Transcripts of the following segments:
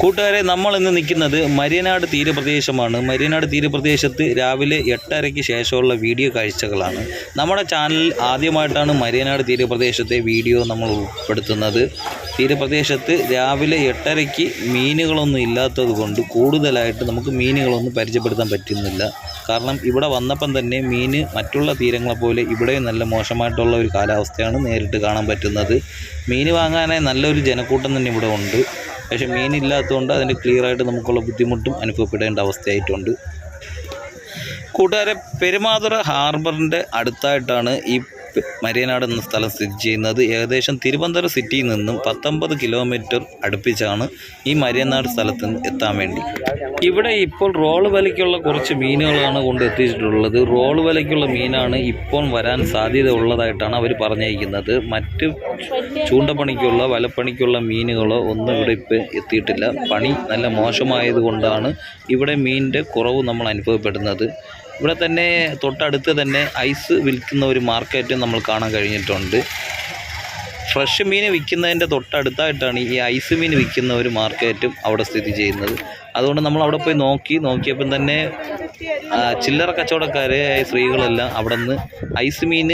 കൂട്ടുകാരെ നമ്മൾ ഇന്ന് നിൽക്കുന്നത് മരിയനാട് തീരപ്രദേശമാണ്. മരിയനാട് തീരപ്രദേശത്ത് രാവിലെ എട്ടരയ്ക്ക് ശേഷമുള്ള വീഡിയോ കാഴ്ചകളാണ്. നമ്മുടെ ചാനൽ ആദ്യമായിട്ടാണ് മരിയനാട് തീരപ്രദേശത്തെ വീഡിയോ നമ്മൾ ഉൾപ്പെടുത്തുന്നത്. തീരപ്രദേശത്ത് രാവിലെ എട്ടരയ്ക്ക് മീനുകളൊന്നും ഇല്ലാത്തത് കൊണ്ട് കൂടുതലായിട്ട് നമുക്ക് മീനുകളൊന്നും പരിചയപ്പെടുത്താൻ പറ്റുന്നില്ല. കാരണം ഇവിടെ വന്നപ്പം തന്നെ മീന് മറ്റുള്ള തീരങ്ങളെ പോലെ ഇവിടെയും നല്ല മോശമായിട്ടുള്ള ഒരു കാലാവസ്ഥയാണ് നേരിട്ട് കാണാൻ പറ്റുന്നത്. മീൻ വാങ്ങാനായി നല്ലൊരു ജനക്കൂട്ടം തന്നെ ഇവിടെ ഉണ്ട്. പക്ഷേ മീനില്ലാത്തതുകൊണ്ട് അതിന്റെ ക്ലിയറായിട്ട് നമുക്കുള്ള ബുദ്ധിമുട്ടും അനുഭവപ്പെടേണ്ട അവസ്ഥയായിട്ടുണ്ട്. കൂട്ടുകാരെ പെരുമാതുറ ഹാർബറിന്റെ അടുത്തായിട്ടാണ് ഈ മരിയനാട് എന്ന സ്ഥലം സ്ഥിതി ചെയ്യുന്നത് ഏകദേശം തിരുവനന്തപുരം സിറ്റിയിൽ നിന്നും പത്തൊമ്പത് കിലോമീറ്റർ അടുപ്പിച്ചാണ് ഈ മരിയനാട് സ്ഥലത്ത് എത്താൻ വേണ്ടി. ഇവിടെ ഇപ്പോൾ റോൾ വലയ്ക്കുള്ള കുറച്ച് മീനുകളാണ് കൊണ്ട് എത്തിച്ചിട്ടുള്ളത്. റോൾ വിലയ്ക്കുള്ള മീനാണ് ഇപ്പോൾ വരാൻ സാധ്യത ഉള്ളതായിട്ടാണ് അവർ പറഞ്ഞിരിക്കുന്നത്. മറ്റ് ചൂണ്ടപ്പണിക്കുള്ള വലപ്പണിക്കുള്ള മീനുകളോ ഒന്നും ഇവിടെ ഇപ്പോൾ എത്തിയിട്ടില്ല. പണി നല്ല മോശമായതുകൊണ്ടാണ് ഇവിടെ മീനിന്റെ കുറവ് നമ്മൾ അനുഭവപ്പെടുന്നത്. ഇവിടെ തന്നെ തൊട്ടടുത്ത് തന്നെ ഐസ് വിൽക്കുന്ന ഒരു മാർക്കറ്റ് നമ്മൾ കാണാൻ കഴിഞ്ഞിട്ടുണ്ട്. ഫ്രഷ് മീൻ വിൽക്കുന്നതിന്റെ തൊട്ടടുത്തായിട്ടാണ് ഈ ഐസ് മീൻ വിൽക്കുന്ന ഒരു മാർക്കറ്റും അവിടെ സ്ഥിതി ചെയ്യുന്നത്. അതുകൊണ്ട് നമ്മൾ അവിടെ പോയി നോക്കി നോക്കിയപ്പം തന്നെ ചില്ലറ കച്ചവടക്കാരായ സ്ത്രീകളെല്ലാം അവിടെ നിന്ന് ഐസ് മീൻ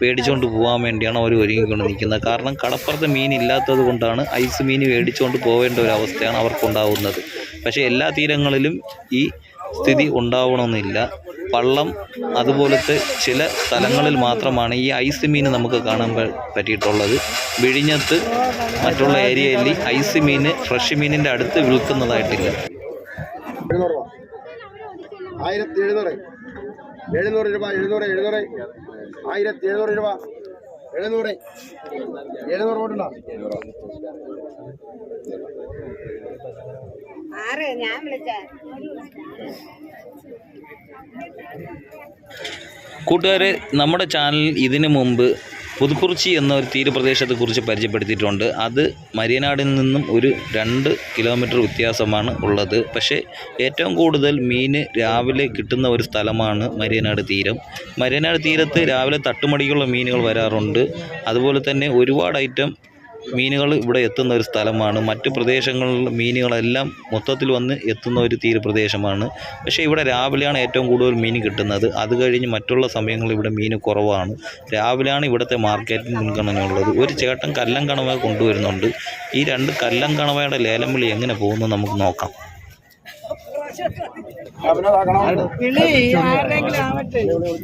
മേടിച്ചുകൊണ്ട് പോകാൻ വേണ്ടിയാണ് അവർ ഒരുങ്ങിക്കൊണ്ട് നിൽക്കുന്നത്. കാരണം കടപ്പുറത്ത് മീൻ ഇല്ലാത്തത് കൊണ്ടാണ് ഐസ് മീൻ മേടിച്ചുകൊണ്ട് പോകേണ്ട ഒരു അവസ്ഥയാണ് അവർക്കുണ്ടാവുന്നത്. പക്ഷേ എല്ലാ തീരങ്ങളിലും ഈ സ്ഥിതി ഉണ്ടാവണമെന്നില്ല. പള്ളം അതുപോലത്തെ ചില സ്ഥലങ്ങളിൽ മാത്രമാണ് ഈ ഐസ് മീൻ നമുക്ക് കാണാൻ പറ്റിയിട്ടുള്ളത്. വിഴിഞ്ഞത്ത് മറ്റുള്ള ഏരിയയിൽ ഐസ് മീൻ ഫ്രഷ് മീനിന്റെ അടുത്ത് വിൽക്കുന്നതായിട്ടില്ല. ആയിരത്തി എഴുന്നൂറ്. എഴുന്നൂറ് രൂപ എഴുന്നൂറ് എഴുന്നൂറ്. ആയിരത്തി എഴുന്നൂറ് രൂപ. എഴുന്നൂറ്. എഴുന്നൂറ് പോട്ടുണ്ടോ ആറ് ഞാൻ വിളിച്ച. കൂട്ടുകാരെ നമ്മുടെ ചാനൽ ഇതിനു മുമ്പ് പുതുക്കുറിച്ചി എന്ന ഒരു തീരപ്രദേശത്തെക്കുറിച്ച് പരിചയപ്പെടുത്തിയിട്ടുണ്ട്. അത് മരിയനാടിൽ നിന്നും ഒരു രണ്ട് കിലോമീറ്റർ വ്യത്യാസമാണ് ഉള്ളത്. പക്ഷേ ഏറ്റവും കൂടുതൽ മീൻ രാവിലെ കിട്ടുന്ന ഒരു സ്ഥലമാണ് മരിയനാട് തീരം. മരിയനാട് തീരത്ത് രാവിലെ തട്ടുമടിക്കുള്ള മീനുകൾ വരാറുണ്ട്. അതുപോലെ തന്നെ ഒരുപാട് ഐറ്റം മീനുകൾ ഇവിടെ എത്തുന്ന ഒരു സ്ഥലമാണ്. മറ്റു പ്രദേശങ്ങളിൽ മീനുകളെല്ലാം മൊത്തത്തിൽ വന്ന് എത്തുന്ന ഒരു തീരപ്രദേശമാണ്. പക്ഷേ ഇവിടെ രാവിലെയാണ് ഏറ്റവും കൂടുതൽ മീൻ കിട്ടുന്നത്. അത് കഴിഞ്ഞ് മറ്റുള്ള സമയങ്ങളിൽ ഇവിടെ മീൻ കുറവാണ്. രാവിലെയാണ് ഇവിടുത്തെ മാർക്കറ്റിന് മുൻഗണനയുള്ളത്. ഒരു ചേട്ടൻ കല്ലം കണവ കൊണ്ടുവരുന്നുണ്ട്. ഈ രണ്ട് കല്ലം കണവയുടെ ലേലം വിളി എങ്ങനെ പോകുന്നു നമുക്ക് നോക്കാം.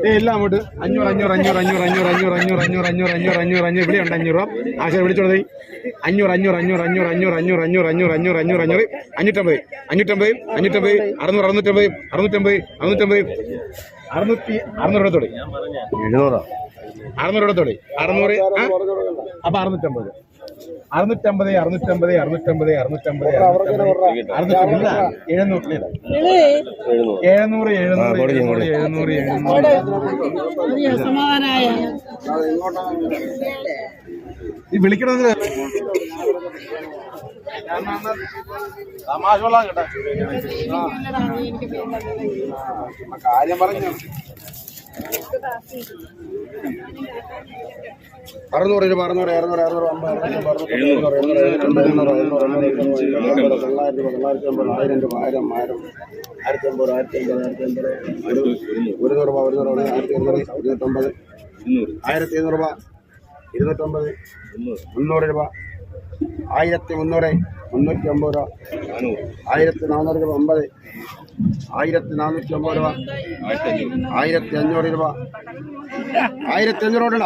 ഇല്ല അങ്ങോട്ട് അഞ്ഞൂറ് അഞ്ഞൂറ് അഞ്ഞൂറ് അഞ്ഞൂറ് അഞ്ഞൂറ് അഞ്ഞൂറ് അഞ്ഞൂറ് അഞ്ഞൂറ് അഞ്ഞൂറ് അഞ്ഞൂറ് അഞ്ഞൂറ് അഞ്ഞൂറ് ഇവിടെ ഉണ്ട് അഞ്ഞൂറ് രൂപ ആശ വിളിച്ചോളൂ അഞ്ഞൂറ് അഞ്ഞൂറ് അഞ്ഞൂറ് അഞ്ഞൂറ് അഞ്ഞൂറ് അഞ്ഞൂറ് അഞ്ഞൂറ് അഞ്ഞൂറ് അഞ്ഞൂറ് അഞ്ഞൂറ് അഞ്ഞൂറ് അഞ്ഞൂറ്റമ്പത് അഞ്ഞൂറ്റമ്പത് അഞ്ഞൂറ്റമ്പത് അറുന്നൂറ് അറുന്നൂറ്റമ്പത് അറുന്നൂറ്റമ്പത് അറുന്നൂറ്റമ്പത് അറുന്നൂറ്റി അറുന്നൂറ് എഴുന്നൂറ് അറുന്നൂറ് അറുന്നൂറ്? അപ്പൊ അറുന്നൂറ്റമ്പത് അറുന്നൂറ്റമ്പത് അറുന്നൂറ്റമ്പത് അറുന്നൂറ്റമ്പത് അറുന്നൂറ്റമ്പത് അറുന്നൂറ്റമ്പത് എഴുന്നൂറ് എഴുന്നൂറ്. എഴുന്നൂറ് എഴുന്നൂറ് എഴുന്നൂറ് ഈ വിളിക്കണത് തമാശ കൊള്ളാം കേട്ടോ. കാര്യം പറഞ്ഞു. അറുന്നൂറ് രൂപ അറുന്നൂറ് അറുന്നൂറ് അറുന്നൂറ് അമ്പത് അറുന്നൂറ് എഴുന്നൂറ് എഴുന്നൂറ് എണ്ണൂറ് എണ്ണൂറ് എണ്ണൂറ് എണ്ണൂറ് തൊള്ളായിരം രൂപ തൊള്ളായിരത്തി അമ്പത് ആയിരം രൂപ ആയിരം ആയിരം ആയിരത്തി അമ്പത് ആയിരത്തി അമ്പത് ആയിരത്തി അമ്പത് ഒരു നൂറ് രൂപ ഒരുന്നൂറ് രൂപ ആയിരത്തി ഇരുന്നൂറ് ഇരുന്നൂറ്റമ്പത് ആയിരത്തി ഇരുന്നൂറ് രൂപ ഇരുന്നൂറ്റമ്പത് മുന്നൂറ് രൂപ ആയിരത്തി മുന്നൂറ് മുന്നൂറ്റി അമ്പത് രൂപ. ആയിരത്തി നാനൂറ് രൂപ അമ്പത്. ആയിരത്തി നാനൂറ്റി അമ്പത് രൂപ. ആയിരത്തി അഞ്ഞൂറ് രൂപ. ആയിരത്തി അഞ്ഞൂറ് രൂപ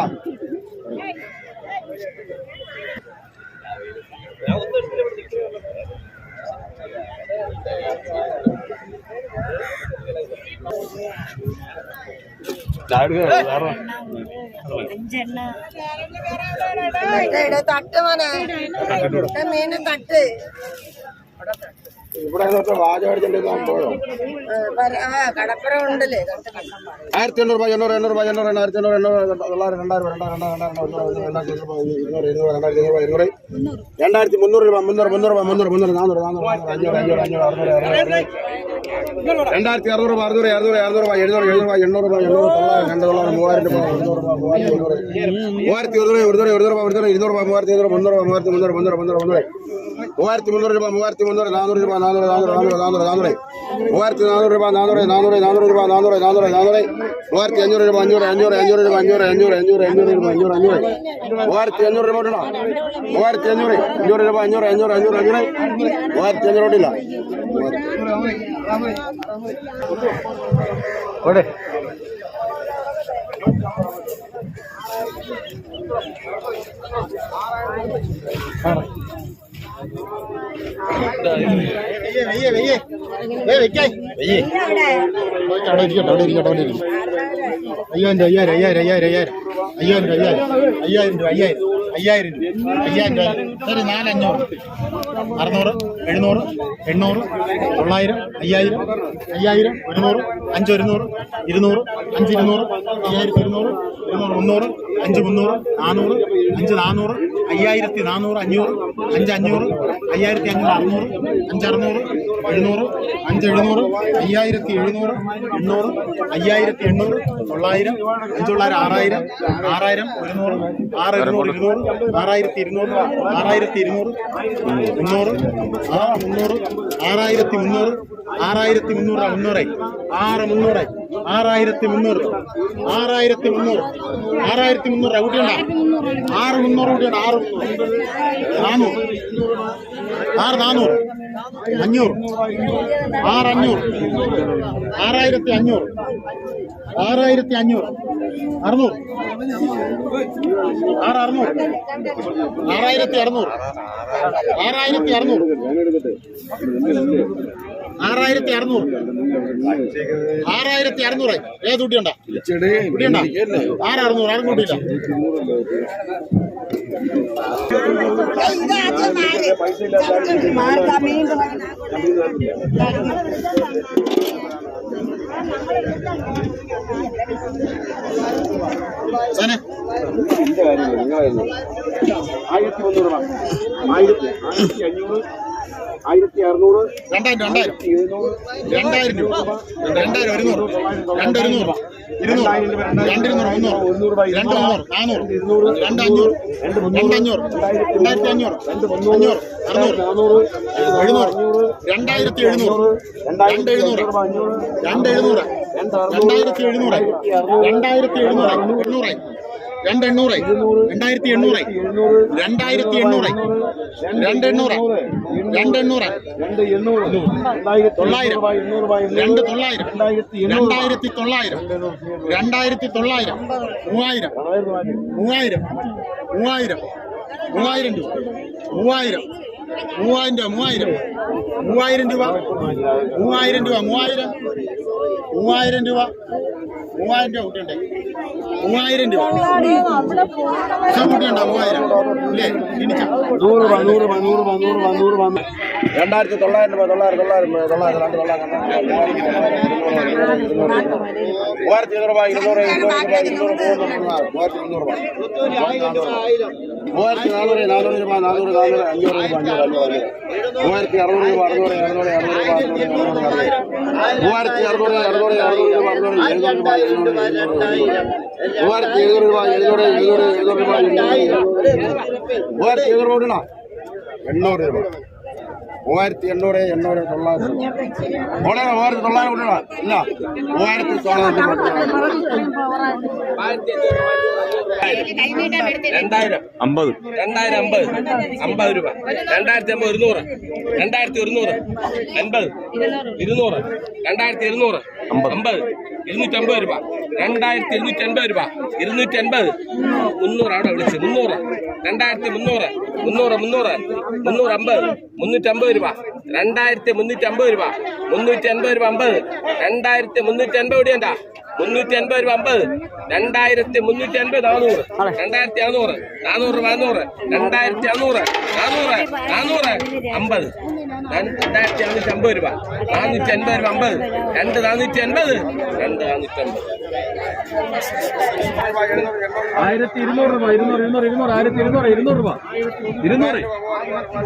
അഞ്ചെണ്ണ. തട്ട് മോനെ. മീന്. തട്ട്. ഇവിടെ നിന്നൊക്കെ വാചകം അടിച്ചിട്ട് പോയോ കടപ്പുറം ഉണ്ടല്ലേ ആയിരത്തി എണ്ണൂറ് രൂപ എണ്ണൂറ് എണ്ണൂറ് രൂപ എണ്ണൂറ് എണ്ണ ആയിരത്തി എണ്ണൂറ് എണ്ണൂറ് തൊള്ളായിരം രണ്ടായിരം രണ്ടായിരം രണ്ടായിരം രണ്ടായിരത്തി ഇരുന്നൂറ് ഇരുന്നൂറ് രണ്ടായിരത്തി ഇരുന്നൂറ് ഇരുന്നൂറ് രണ്ടായിരത്തി മുന്നൂറ് രൂപ മുന്നൂറ് മുന്നൂറ് രൂപ മുന്നൂറ് മുന്നൂറ് നാനൂറ് നാനൂറ് അഞ്ഞൂറ് അഞ്ഞൂറ് അഞ്ഞൂറ് അറുന്നൂറ് അറുന്നൂറ് രണ്ടായിരത്തി അറുന്നൂറ് രൂപ അറുന്നൂറ് അറുന്നൂറ് അറുന്നൂറ് രൂപ എഴുന്നൂറ് എഴുന്നൂറ് രൂപ എണ്ണൂറ് രൂപ എണ്ണൂറ് തൊള്ളായിരം രണ്ട് തൊള്ളായിരം മൂവായിരം രൂപ മുന്നൂറ് രൂപ മൂവായിരത്തി ഇരുന്നൂറ് മൂവായിരത്തി ഒരുന്നൂറ് ഒരുന്നൂറ് ഒരുന്നൂറ് രൂപ ഒരുന്നൂറ് ഇരുന്നൂറ് രൂപ മൂവായിരത്തി ഇരുന്നൂറ് മുന്നൂറ് രൂപ മൂവായിരത്തി മുന്നൂറ് മുന്നൂറ് മുന്നൂറ് മുന്നൂറ് മൂവായിരത്തി മുന്നൂറ് രൂപ മൂവായിരത്തി മുന്നൂറ് നാനൂറ് രൂപ നാനൂറ് നാനൂറ് നാനൂറ് നാനൂറ് മൂവായിരത്തി നാനൂറ് രൂപ നാനൂറ് നാനൂറ് നാനൂറ് രൂപ നാനൂറ് നാനൂറ് നാനൂറ്. മൂവായിരത്തി അഞ്ഞൂറ് രൂപ അഞ്ഞൂറ് അഞ്ഞൂറ് അഞ്ഞൂറ് രൂപ അഞ്ഞൂറ് അഞ്ഞൂറ് അഞ്ഞൂറ് അഞ്ഞൂറ് രൂപ അഞ്ഞൂറ് അഞ്ഞൂറ്. മൂവായിരത്തി അഞ്ഞൂറ് രൂപ ഉണ്ടോ മൂവായിരത്തി അഞ്ഞൂറ് അഞ്ഞൂറ് രൂപ അഞ്ഞൂറ് അഞ്ഞൂറ് അഞ്ഞൂറ് അഞ്ഞൂറ്. മൂവായിരത്തി അഞ്ഞൂറ് ഇല്ല ഓടെ. വെയ്യേ വെയ്യേ ഏ വെയ്ക്കേ വെയ്യേ അവിടെ ഇരിക്കട്ടെ അവിടെ ഇരിക്കട്ടെ അവിടെ ഇരിക്കട്ടെ അയ്യായിരം അയ്യായിരം അയ്യായിരം അയ്യായിരം അയ്യായിരം അയ്യായിരം അയ്യായിരം രൂപ അയ്യായിരം അയ്യായിരം രൂപ. അയ്യായിരം രൂപ. ശരി നാലഞ്ഞൂറ്. അറുന്നൂറ് എഴുന്നൂറ് എണ്ണൂറ് തൊള്ളായിരം അയ്യായിരം അയ്യായിരം ഒരുന്നൂറ് അഞ്ച് ഒരുന്നൂറ് ഇരുന്നൂറ് അഞ്ച് ഇരുന്നൂറ് അയ്യായിരത്തി ഇരുന്നൂറ് ഇരുന്നൂറ് മുന്നൂറ് അഞ്ച് മുന്നൂറ് നാനൂറ് അഞ്ച് നാനൂറ് അയ്യായിരത്തി നാനൂറ് അഞ്ഞൂറ് അഞ്ച് അഞ്ഞൂറ് അയ്യായിരത്തി അഞ്ഞൂറ് അറുന്നൂറ് അഞ്ച് അറുന്നൂറ് എഴുന്നൂറ് അഞ്ച് എഴുന്നൂറ് അയ്യായിരത്തി എഴുന്നൂറ് എണ്ണൂറ് അയ്യായിരത്തി എണ്ണൂറ് തൊള്ളായിരം അഞ്ച് തൊള്ളായിരം ആറായിരം ആറായിരം ഒരുന്നൂറ് ആറ് ഇരുന്നൂറ് ഇരുന്നൂറ് ആറായിരത്തി ഇരുന്നൂറ് ആറായിരത്തി ഇരുന്നൂറ് മുന്നൂറ് ആ മുന്നൂറ് ആറായിരത്തി മുന്നൂറ് ആറായിരത്തി മുന്നൂറ് മുന്നൂറ് ആറ് മുന്നൂറ് ആറായിരത്തി മുന്നൂറ് ആറായിരത്തി മുന്നൂറ് ആറായിരത്തി മുന്നൂറ് കൂട്ടിയുണ്ട ആറ് മുന്നൂറ് കൂട്ടിയുണ്ട് ആറ് നാനൂറ് ആറ് നാനൂറ് അഞ്ഞൂറ് ആറ് അഞ്ഞൂറ് ആറായിരത്തി അഞ്ഞൂറ് ആറായിരത്തി അഞ്ഞൂറ് അറുന്നൂറ് ആറ് അറുന്നൂറ് ആറായിരത്തി അറുന്നൂറ് ആറായിരത്തി അറുന്നൂറ് ആറായിരത്തി അറുന്നൂറ് ആറായിരത്തി അറുന്നൂറ് ഏത് കുട്ടിയുണ്ടാ? ആറ് അറുന്നൂറ് ആരും കൂട്ടിയില്ല. സാനെ ആയിരത്തി മുന്നൂറ് ആയിരത്തി ആയിരത്തി അഞ്ഞൂറ്. ആയിരത്തി അറുന്നൂറ് രണ്ടായിരം. രണ്ടായിരം രണ്ടായിരം രൂപ രണ്ടായിരം ഒരുന്നൂറ് രണ്ട് ഒരുന്നൂറ് ഇരുന്നൂറ് രണ്ട് ഇരുന്നൂറ് മുന്നൂറ് രണ്ട് മുന്നൂറ് നാനൂറ്. രണ്ട് അഞ്ഞൂറ്. രണ്ട് രണ്ടായിരത്തി അഞ്ഞൂറ്. അഞ്ഞൂറ്. അറുന്നൂറ്. എഴുന്നൂറ്. രണ്ടായിരത്തി എഴുന്നൂറ്. രണ്ട് എഴുന്നൂറ്. രണ്ട് എഴുന്നൂറ്. രണ്ടായിരത്തി എഴുന്നൂറ്. രണ്ടായിരത്തി എഴുന്നൂറ്. എണ്ണൂറ് രണ്ട് എണ്ണൂറ്. രണ്ടായിരത്തി എണ്ണൂറ് രണ്ടായിരത്തി എണ്ണൂറ് രണ്ട് എണ്ണൂറ് രണ്ട് എണ്ണൂറ്. തൊള്ളായിരം രണ്ട് തൊള്ളായിരം. രണ്ടായിരത്തി തൊള്ളായിരം രണ്ടായിരത്തി തൊള്ളായിരം മൂവായിരം. മൂവായിരം. മൂവായിരം. മൂവായിരം രൂപ. മൂവായിരം. മൂവായിരം രൂപ മൂവായിരം മൂവായിരം രൂപ മൂവായിരം രൂപ മൂവായിരം മൂവായിരം രൂപ മൂവായിരം രൂപ കുട്ടിയുണ്ട് മൂവായിരം രൂപ കുട്ടിയുണ്ടോ മൂവായിരം ഇല്ലേ നൂറ് രൂപ നൂറ് രൂപ നൂറ് രൂപ നൂറ് രൂപ നൂറ് രൂപ രണ്ടായിരത്തി തൊള്ളായിരം രൂപ തൊള്ളായിരം തൊള്ളായിരം രണ്ട് മൂവായിരത്തി ഇരുന്നൂറ് രൂപ ഇരുന്നൂറ് ഇരുന്നൂറ് രൂപ ഇരുന്നൂറ് മൂവായിരത്തി മുന്നൂറ് രൂപ மூவாயிரத்தி நானூறு நானூறு ரூபாய் நானூறு நானூறு அஞ்சூறு ரூபாய் அஞ்சூறு அஞ்சூறு அஞ்சூறு மூவாயிரத்தி அறுநூறு ரூபாய் அறுநூறு இரநூறு இரநூறு இரநூறு இரநூறு இரநூறு மூவாயிரத்தி அறுநூறு இரநூறு இரநூறு ரூபாய் அறுநூறு எழுநூறு ரூபாய் எழுநூறு எழுநூறு மூவாயிரத்தி எழுநூறு ரூபாய் எழுநூறு எழுநூறு எழுநூறு ரூபாய் மூவாயிரத்தி எழுநூறு ரூபாய்னா எண்ணூறு ரூபாய் மூவாயிரத்தி எண்ணூறு எண்ணூறு தொள்ளாயிரம் ரூபாய் மூவாயிரத்தி தொள்ளாயிரம் விடலாம் இல்லை மூவாயிரத்தி தொள்ளாயிரம் രണ്ടായിരം. അമ്പത്. രണ്ടായിരം അമ്പത്. അമ്പത് രൂപ. രണ്ടായിരത്തി അമ്പത് ഇരുന്നൂറ്. രണ്ടായിരത്തി ഒരുന്നൂറ്. അൻപത്. ഇരുന്നൂറ്. രണ്ടായിരത്തി ഇരുന്നൂറ്. അമ്പത്. ഇരുന്നൂറ്റമ്പത് രൂപ. രണ്ടായിരത്തി ഇരുന്നൂറ്റി അൻപത് രൂപ. ഇരുന്നൂറ്റി അൻപത് മുന്നൂറ് അവിടെ വിളിച്ച്. മുന്നൂറ്. രണ്ടായിരത്തി മുന്നൂറ്. മുന്നൂറ് മുന്നൂറ്. മുന്നൂറ് അമ്പത്. മുന്നൂറ്റമ്പത് രൂപ. രണ്ടായിരത്തി മുന്നൂറ്റി അമ്പത് രൂപ. മുന്നൂറ്റി അൻപത് രൂപ അമ്പത്. രണ്ടായിരത്തി മുന്നൂറ്റി അൻപത് ഇവിടെ ഉണ്ടാ മുന്നൂറ്റി അൻപത് രൂപ അമ്പത്. രണ്ടായിരത്തി മുന്നൂറ്റി അൻപത് നാനൂറ്. രണ്ടായിരത്തി നാനൂറ് നാനൂറ് നാനൂറ് രണ്ടായിരത്തി അറുന്നൂറ് നാനൂറ്. നാനൂറ്. അമ്പത്. രണ്ടായിരത്തി അറുന്നൂറ്റി അമ്പത് രൂപ. നാനൂറ്റി അൻപത് രൂപ അമ്പത്. രണ്ട് നാനൂറ്റി അൻപത് രണ്ട് നാനൂറ്റി അമ്പത് ആയിരത്തി ഇരുന്നൂറ് രൂപ ഇരുന്നൂറ് ഇരുന്നൂറ് ഇരുന്നൂറ് ആയിരത്തി ഇരുന്നൂറ് ഇരുന്നൂറ് രൂപ. ഇരുന്നൂറ്.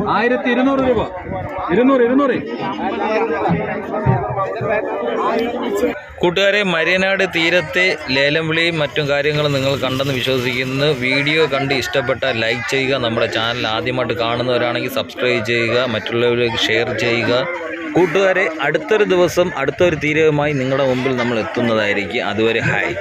ആയിരത്തി ഇരുന്നൂറ് രൂപ. ഇരുന്നൂറ് ഇരുന്നൂറ്. കൂട്ടുകാരെ മരിയനാട് തീരത്തെ ലേലം വിളിയും മറ്റും കാര്യങ്ങളും നിങ്ങൾ കണ്ടെന്ന് വിശ്വസിക്കുന്നു. വീഡിയോ കണ്ട് ഇഷ്ടപ്പെട്ട ലൈക്ക് ചെയ്യുക. നമ്മുടെ ചാനൽ ആദ്യമായിട്ട് കാണുന്നവരാണെങ്കിൽ സബ്സ്ക്രൈബ് ചെയ്യുക. മറ്റുള്ളവരിലേക്ക് ഷെയർ ചെയ്യുക. കൂട്ടുകാരെ അടുത്തൊരു ദിവസം അടുത്തൊരു തീരവുമായി നിങ്ങളുടെ മുമ്പിൽ നമ്മൾ എത്തുന്നതായിരിക്കും. അതുവരെ ഹായ്